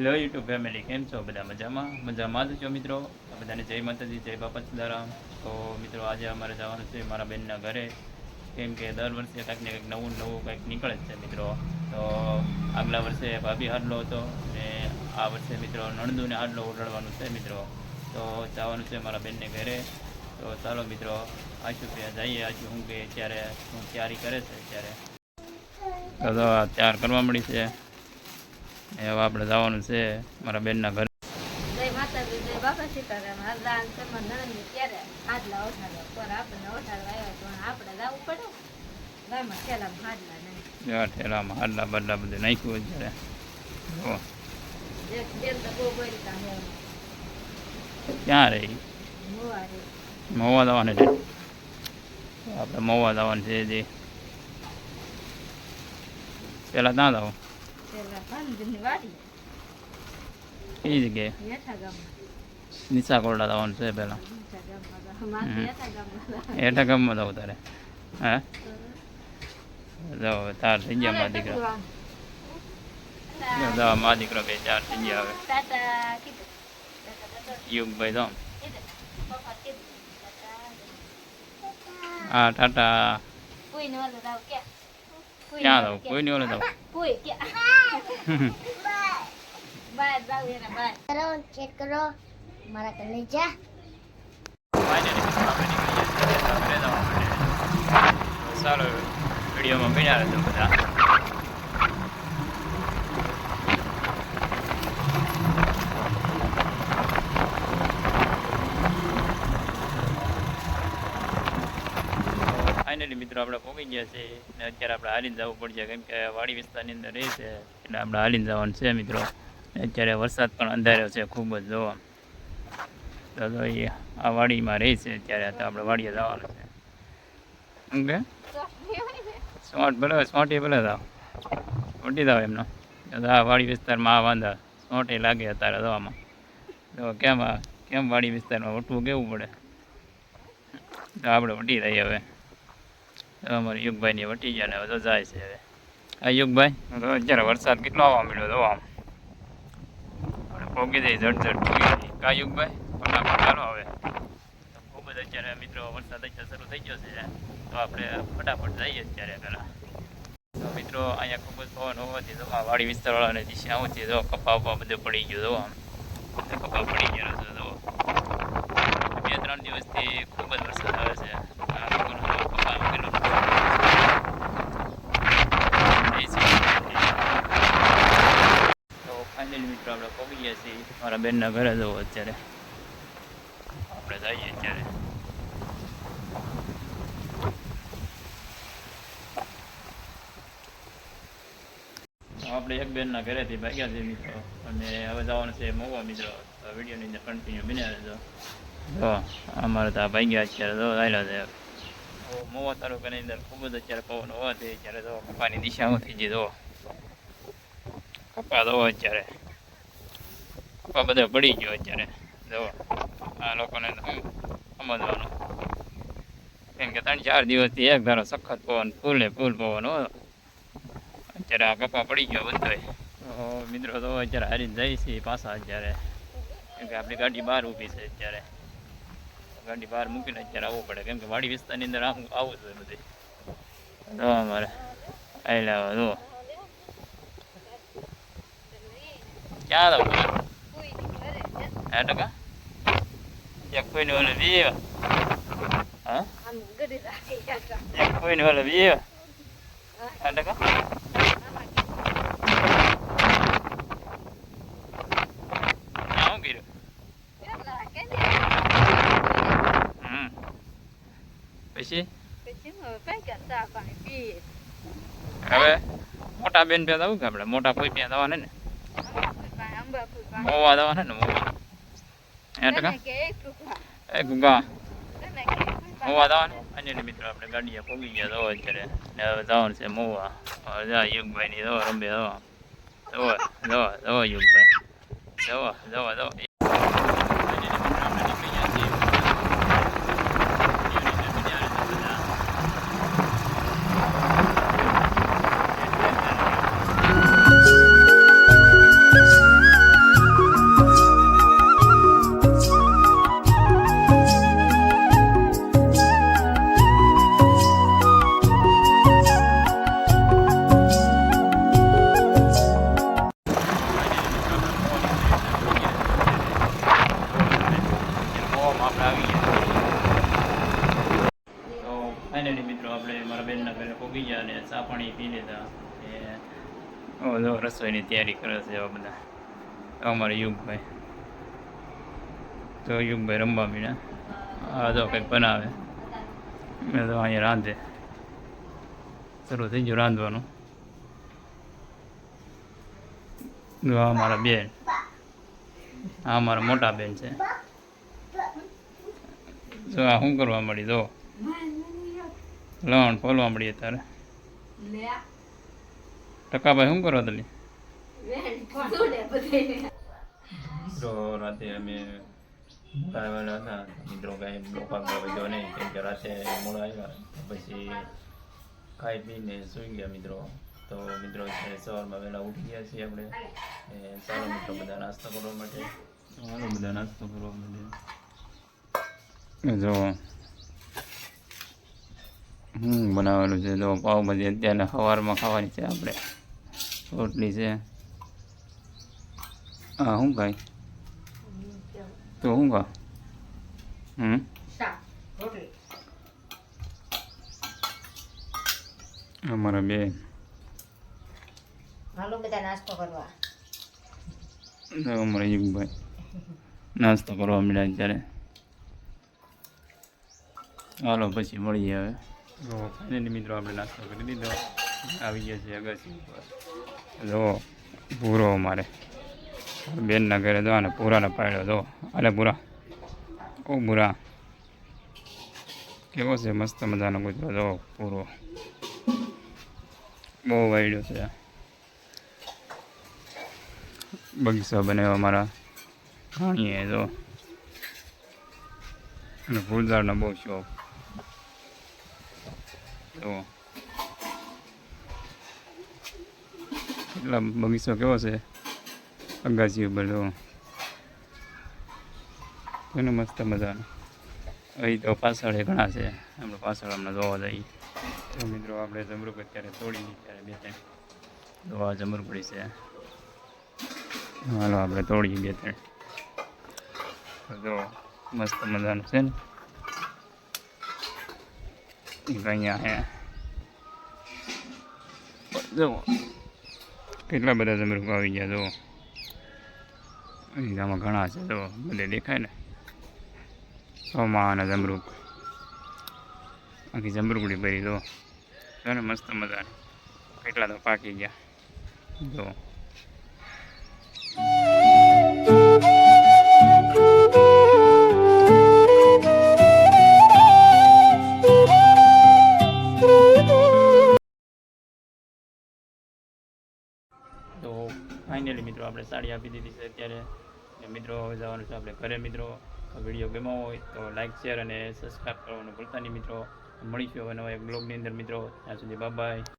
Hello YouTube family, કેમ છો? બધા મજામાં? મજામાં જ છો મિત્રો? બધાને જય માતાજી, જય બાપા સીતારામ. તો મિત્રો, આજે અમારે જવાનું છે મારા બેનના ઘરે. કેમ કે દર વર્ષે કંઈક ને કંઈક નવું નવું કંઈક નીકળે છે મિત્રો. તો આગલા વર્ષે ભાભી હાડલો હતો ને આ વર્ષે મિત્રો નણંદુને હાડલો ઉડાડવાનું છે મિત્રો. તો જવાનું છે મારા બેનને ઘરે. તો ચાલો મિત્રો, આશુ ત્યાં જઈએ. આશુ હું કે ત્યારે હું તૈયારી કરે છે ત્યારે તૈયાર કરવા મળી છે. હવે આપણે જવાનું છે મારા બેનના ઘરે. જય માતાજી જય બાપા સીતારામ. હરદાન સમર નણંદી ક્યારે હાડલા ઓઠાડવા પર આપણને ઓઠાડવા આવ્યા પણ આપણે જવું પડે. ગામમાં છેલ્લા હાડલા નહીં. આ ઠેલામાં હાડલા બાડલા બધું નાખ્યું અત્યારે હે ક્યાં રહી મહુવા જવાનું છે. આપણે મહુવા જવાનું છે જે. પહેલાં ત્યાં જાવ એ જગ્યાએ નિશા કોરડા જવાનું છે પેલા. એઠા ગામમાં જવું તારે. હા? જાઓ તાર થઈ ગયા મારા દીકરા જાઓ મારા દીકરો બે ચાર થઈ ગયા હવે યુગભાઈ હા ટાટા. ક્યાં? ક્યાં જાવ કોઈ નહીં ઓલે જાવ કોઈ ક્યાં બહાર જાવ એના બહાર કરો ચેક કરો મારા કલેજા ચાલો વિડીયોમાં બન્યા રહેજો બધા ફાઇનલી મિત્રો આપણે પહોંચી ગયા છે ને અત્યારે આપણે હાલીને જવું પડશે કેમ કે વાડી વિસ્તારની અંદર રહે છે એટલે આપણે હાલીને જવાનું છે મિત્રો. અત્યારે વરસાદ પણ અંધાર્યો છે ખૂબ જ જોવા. તો તો એ આ વાડીમાં રહે છે અત્યારે તો આપણે વાડીએ જવાનું છે. ઓકે સ્માર્ટ ભલે સ્માર્ટી ભલે જાવ ઉડી જાઓ એમનો. આ વાડી વિસ્તારમાં આ વાંધા. સ્માર્ટી લાગે અત્યારે જવામાં. તો કેમ કેમ વાડી વિસ્તારમાં વટવું કેવું પડે? આપણે વટી રહી હવે. અમારે યુગભાઈની વટી ગયા ને હવે તો જાય છે હવે. આ યુગભાઈ? તો અત્યારે વરસાદ કેટલો આવવા મળ્યો તો આમ. પોગી ઝટ પોગી જઈ કા યુગભાઈ? ફટાફટ ચાલો હવે. ખૂબ જ અત્યારે મિત્રો વરસાદ અત્યારે શરૂ થઈ ગયો છે. તો આપણે ફટાફટ જઈએ અત્યારે પહેલાં. મિત્રો અહીંયા ખૂબ જ પવન હોવાથી તો આ વાડી વિસ્તારવાળાને દિશા આવતી તો કપા ઉપા બધું પડી ગયું તો આમ. બધું કપા પડી ગયા છે તો બે ત્રણ દિવસથી ખૂબ જ વરસાદ આવે છે. આ લોકોનો જો કપા કેટલો બધો એ છે. તો ફાઇનલી મિત્રો, આપણે પહોંચી ગયા છીએ. મારા બેનના ઘરે જવું અત્યારે. આપણે જઈએ અત્યારે. આપણે એક બેનના ઘરેથી ભાગ્યા છે મિત્રો. અને હવે જવાનું છે મોવા મિત્રો. તો વિડીયોની અંદર કન્ટિન્યુ બન્યા રહેજો. જો અમારે તો ભાઈ ભાગ્યા અત્યારે તો આવેલા છે. તો મોવા તાલુકાની અંદર ખૂબ જ અત્યારે પવન હોવાથી અત્યારે તો કપાની ની દિશામાંથી ગઈ તો કપા તો અત્યારે. કપા બધા પડી ગયો અત્યારે. જો, આ લોકોને સમજવાનું. કેમ કે ત્રણ ચાર દિવસથી એક ધારો સખત પવન, ફૂલે ફૂલ પવન હો. અત્યારે આ કપા પડી ગયો બધો મિત્રો તો અત્યારે હારીને જઈ છે પાછા અત્યારે. કેમ કે આપણી ગાડી બહાર ઊભી છે અત્યારે. ગાડી બહાર મૂકીને અત્યારે આવવું પડે. કેમ કે વાડી વિસ્તારની અંદર આમ આવું છે બધી તો અમારે. આવી લાવો જો ક્યાં આવું હે ટકા એક કોઈને ઓલે વીએ હા એક કોઈને ઓલે વીએ હે ટકા પછી હવે મોટા બેન પેદા હું આપણે મોટા કોઈ પેદા ને અંબાપુર પાણી અંબાપુર પાણી મોવા જવાને ને મોવા હે ટકા એ ગુગા મોવા જવાનું અને મિત્રો આપણે ગાડીએ પોગી ગયા જવા અત્યારે ને હવે જવાનું છે મોવા જા યુગભાઈની જવા રંબે જવા જવા જવા જવા યુગભાઈ ચા પાણી પી લીધા. ઓલો રસોઈની તૈયારી કરે છે એવા બધા. અમારે યુગભાઈ. તો યુગભાઈ રમવા મીને. આ તો કંઈક બનાવે. મેં તો અહીંયા રાંધે. શરૂ થઈ ગયું રાંધવાનું. આ મારા બેન. આ મારા મોટા બેન છે. તો આ શું કરવા મળી દો લણ ફોલવા મળીએ અત્યારે ટકાભાઈ શું કરો તમે? મિત્રો રાતે અમે આવેલા હતા. મિત્રો કાંઈ બ્લોક વધ્યો નહીં કેમ કે રાતે મોડા આવ્યા. પછી ખાઈ પીને સૂઈ ગયા મિત્રો. તો મિત્રો સવારમાં વહેલા ઉઠી ગયા છીએ આપણે. સારો ચાલો મિત્રો બધા નાસ્તો કરવા માટે. ચાલો બધા નાસ્તો કરવા માટે. જો હમ બનાવેલું છે. તો પાવભાજી અત્યારે સવારમાં ખાવાની છે આપણે. રોટલી છે. હા શું ખાય? તો શું ખા? હમ? અમારા બેન હાલો બધા નાસ્તો કરવા. અમારા યુગભાઈ નાસ્તો કરવા મળ્યા અત્યારે. હાલો પછી મળીએ હવે. તો ફાઇનલી મિત્રો આપણે નાસ્તો કરી દીધો. આવી ગયા છે અગાસી જો, પૂરો અમારે. બેનના ઘરે જો, અને પૂરાને પાડ્યો જો. અલે પૂરા. ઓ પૂરા. કેવો છે મસ્ત મજાનો કૂતરો જો, પૂરો. બહુ વાઈડ્યો છે. બગીચો બનાવ્યો અમારા ખાણીએ જો. અને ફૂલઝાડનો બહુ શોખ. જો એટલા બગીચો કેવો છે? અગાસી ઉપર જો એને મસ્ત મજાનો. અહીં તો પાછળ ઘણા છે. આપણે પાછળ હમણાં જોવા જઈએ. તો મિત્રો, આપણે જમરૂક અત્યારે તોડી ત્યારે બે ત્રણ. જોવા જમરૂક પડી છે. હાલો, આપણે તોડીએ બે ત્રણ. જો, મસ્ત મજાનું છે ને. એક અહીંયા હે. જુઓ. કેટલા બધા જમરૂક આવી ગયા, જુઓ. અહીંયામાં ઘણા છે, જુઓ. બધે દેખાય ને. સોમા અને જમરૂક. આખી જમરૂકડી ભરી જો જો ને મસ્ત મજાની. કેટલા તો પાકી ગયા. જો ફાઇનલી મિત્રો, આપણે સાડી આપી દીધી છે અત્યારે. મિત્રો, હવે જવાનું છે આપણે ઘરે મિત્રો. વીડિયો ગમ્યો હોય તો લાઇક શેર અને સબસ્ક્રાઈબ કરવાનું ભૂલતા નહીં મિત્રો. મળીશું હવે નવા એક બ્લોગની અંદર મિત્રો. ત્યાં સુધી બાય